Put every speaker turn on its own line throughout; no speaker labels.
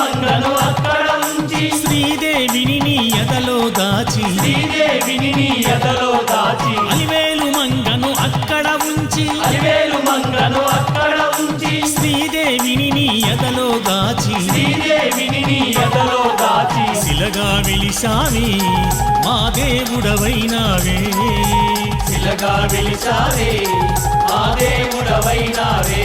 మంగను అక్కడ ఉంచి శ్రీదేవిని నీ ఎదలో దాచి
శ్రీదేవిని నీ ఎదలో దాచి
అలివేలు మంగను అక్కడ ఉంచి
అలివేలు మంగను అక్కడ ఉంచి
శ్రీదేవిని నీ ఎదలో దాచి
శ్రీదేవిని నీ ఎదలో దాచి
శిలగా విలిసావి మా దేవుడవైనావే.
శిలగా వెలిసావే ఆ దేవుడవైనావే.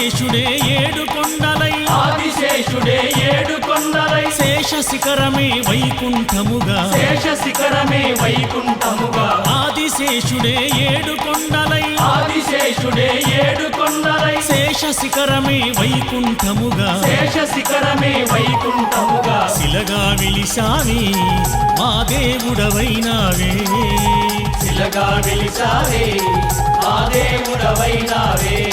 ఆదిశేషుడే ఏడు కొండలై.
ఆదిశేషుడే ఏడు కొండలై.
శేష శిఖరమే వైకుంఠముగా.
శేష శిఖరమే వైకుంఠముగా.
ఆదిశేషుడే ఏడు కొండలై.
ఆదిశేషుడే ఏడు కొండలై.
శేష శిఖరమే వైకుంఠముగా.
శేష శిఖరమే వైకుంఠముగా.
శిలగా విలిసావి మా దేవుడవైనావే.
శిలగా వెలిసావే ఆ దేవుడవైనావే.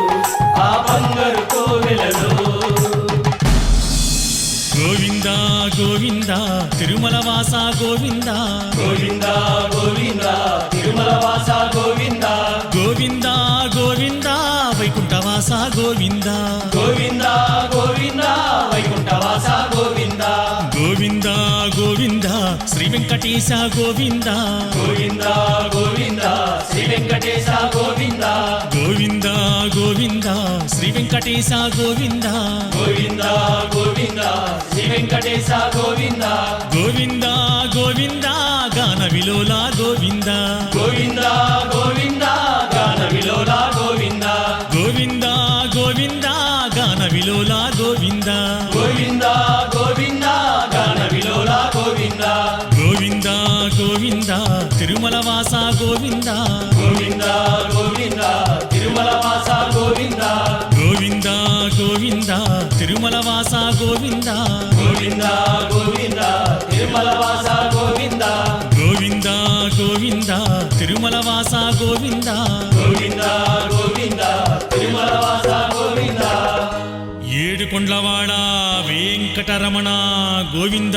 తిరుమల వాస గోవింద.
గోవింద గోవింద తిరుమల వాస గోవింద.
గోవింద గోవింద వైకుంఠవాస గోవింద.
గోవింద గోవింద వైకుంఠవాస గోవింద.
గోవింద గోవింద శ్రీ వెంకటేశ గోవింద.
గోవింద గోవింద శ్రీ వెంకటేశ గోవింద.
గోవింద గోవింద శ్రీ వెంకటేశ గోవింద.
గోవింద గోవింద శ్రీ వెంకటేశ గోవింద.
గోవింద గోవింద గాన విలోల గోవింద.
గోవింద గోవింద గాన విలోల గోవింద.
గోవింద గోవింద గాన విలోల గోవింద గోవింద తిరుమల వాస గోవింద.
గోవింద గోవింద తిరుమల వాస గోవింద.
గోవింద గోవింద తిరుమల వాస గోవింద.
గోవింద గోవింద తిరుమల వాస గోవింద.
గోవింద గోవింద తిరుమల వాస గోవింద.
గోవింద గోవింద తిరుమల వాస గోవింద.
ఏడు కొండ్లవాడ వెంకటరమణ గోవింద.